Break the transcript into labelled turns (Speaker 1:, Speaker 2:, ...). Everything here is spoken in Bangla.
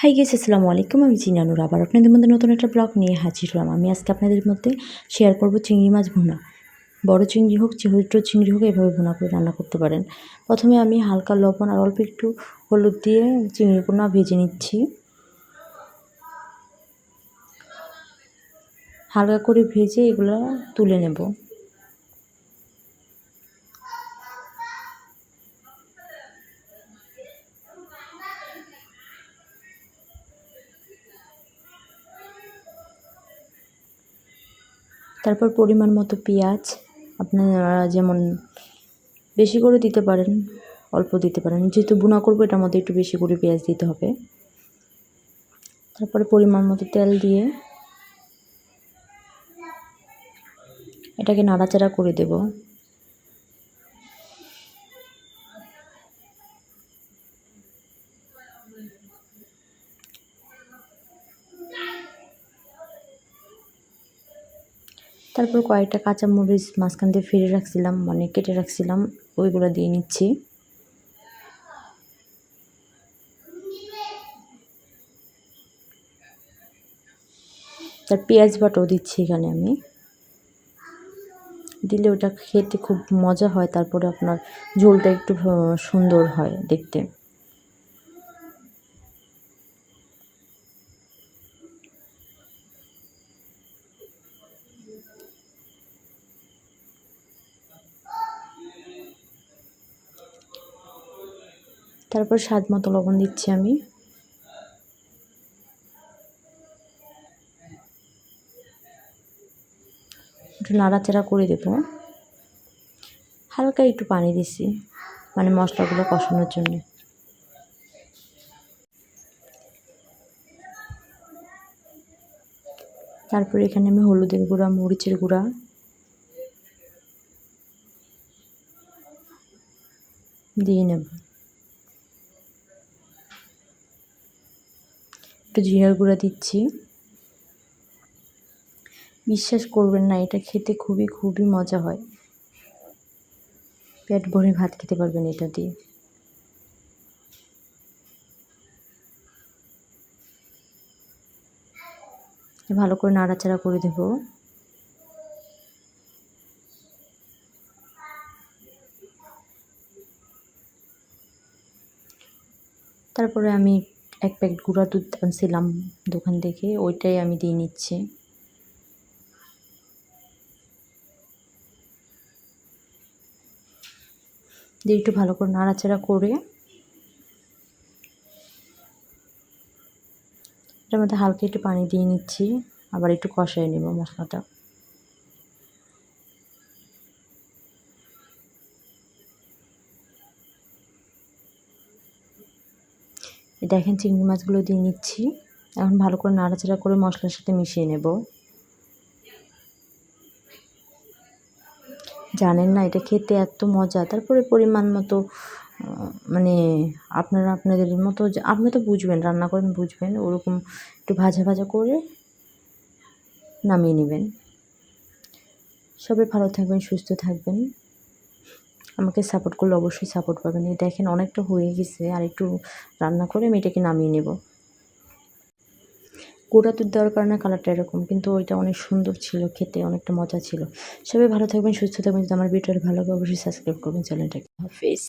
Speaker 1: হাই গেস আসসালামু আলাইকুম, আমি চিনানুর আবার আপনাদের মধ্যে নতুন একটা ব্লগ নিয়ে হাজির হলাম। আমি আজকে আপনাদের মধ্যে শেয়ার করব চিংড়ি মাছ ভুনা। বড় চিংড়ি হোক, ছোটো চিংড়ি হোক, এভাবে ভুনা করে রান্না করতে পারেন। প্রথমে আমি হালকা লবণ আর অল্প একটু হলুদ দিয়ে চিংড়ি পোনা ভেজে নিচ্ছি। হালকা করে ভেজে এগুলো তুলে নেব। তারপর পরিমাণ মতো পেঁয়াজ, আপনারা যেমন বেশি করে দিতে পারেন, অল্প দিতে পারেন। যেহেতু বুনা করব, এটার মধ্যে একটু বেশি করে পেঁয়াজ দিতে হবে। তারপরে পরিমাণ মতো তেল দিয়ে এটাকে নাড়াচাড়া করে দেব। তারপর কয়েকটা কাঁচামরিচ মাঝখান দিয়ে ফিরে রাখছিলাম মানে কেটে রাখছিলাম, ওইগুলো দিয়ে নিচ্ছি। তার পেঁয়াজ বাটাও দিচ্ছি এখানে আমি। দিলে ওটা খেতে খুব মজা হয়, তারপরে আপনার ঝোলটা একটু সুন্দর হয় দেখতে। তারপর স্বাদ মতো লবণ দিচ্ছি আমি। একটু নাড়াচাড়া করে দেব। হালকা একটু পানি দিছি মানে মশলাগুলো কষানোর জন্য। তারপরে এখানে আমি হলুদের গুঁড়া, মরিচের গুঁড়া। দিয়ে নেব। একটু জিরার গুঁড়া দিচ্ছি। বিশ্বাস করবেন না, এটা খেতে খুবই খুবই মজা হয়। পেট ভরে ভাত খেতে পারবেন এটা দিয়ে। ভালো করে নাড়াচাড়া করে দেব। তারপরে আমি এক প্যাকেট গুঁড়া দুধ আনছিলাম দোকান থেকে, ওইটাই আমি দিয়ে নিচ্ছি। দিয়ে একটু ভালো করে নাড়াচাড়া করে এটার মধ্যে হালকা একটু পানি দিয়ে নিচ্ছি, আবার একটু কষাই নেব মশলাটা। দেখেন চিংড়ি মাছগুলো দিয়ে নিচ্ছি। এখন ভালো করে নাড়াচাড়া করে মশলার সাথে মিশিয়ে নেব। জানেন না, এটা খেতে এত মজা। তারপরে পরিমাণ মতো মানে আপনারা আপনাদের মতো আপনি তো বুঝবেন, রান্না করেন বুঝবেন, ওরকম একটু ভাজা ভাজা করে নামিয়ে নেবেন। সবাই ভালো থাকবেন, সুস্থ থাকবেন। আমাকে সাপোর্ট করলে অবশ্যই সাপোর্ট পাবেন। এই দেখেন অনেকটা হয়ে গেছে, আর একটু রান্না করে আমি এটাকে নামিয়ে নেব। গোটা দুধ দেওয়ার কারণে কালারটা এরকম, কিন্তু ওইটা অনেক সুন্দর ছিল, খেতে অনেকটা মজা ছিল। সবাই ভালো থাকবেন, সুস্থ থাকবেন। যদি আমার ভিডিওটা ভালো লাগে, অবশ্যই সাবস্ক্রাইব করবেন চ্যানেলটাকে। হাফিজ।